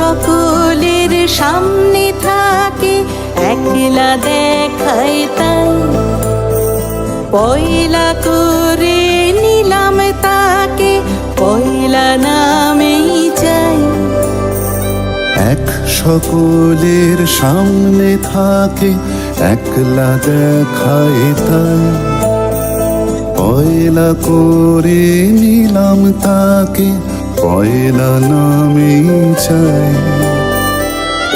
সকলের সামনে থাকে, একলা দেখায় তাই। পয়লা করে নিলাম তাকে, পয়লা নামেই চাই। এক সকলের সামনে থাকে, একলা দেখায় তাই। পয়লা করে নিলাম তাকে পয়লা নামে চাই।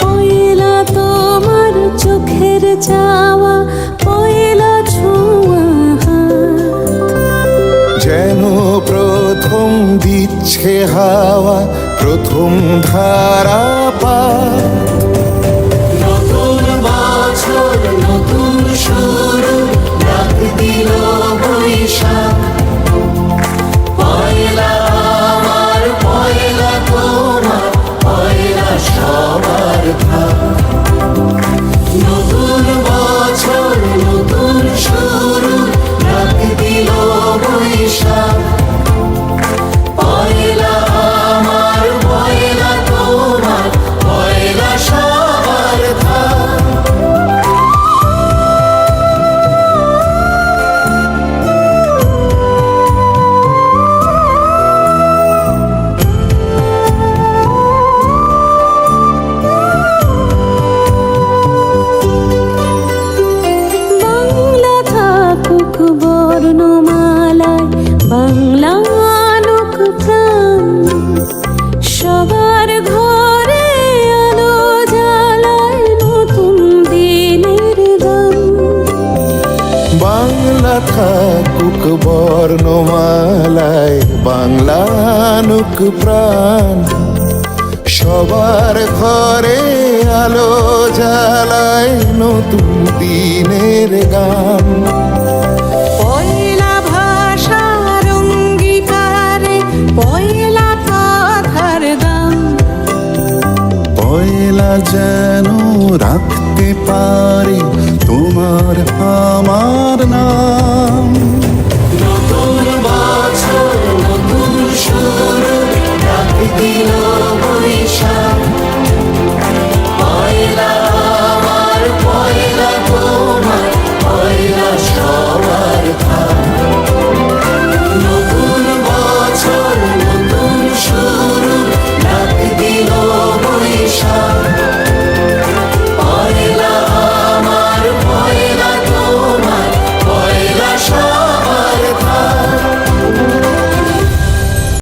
পয়লা তোমার চোখের চাওয়া পয়লা ছোঁয়া যেন প্রথম দিচ্ছে হাওয়া প্রথম ধারা পা বাংলা আনুক প্রাণ। সবার ঘরে নতুন দিনের গান। বাংলা থাকুক বর্ণমালায় বাংলানুক প্রাণ। সবার ঘরে আলো জ্বালায় নতুন দিনের গান। যেন রাখতে পারে তোমার আমার নাম।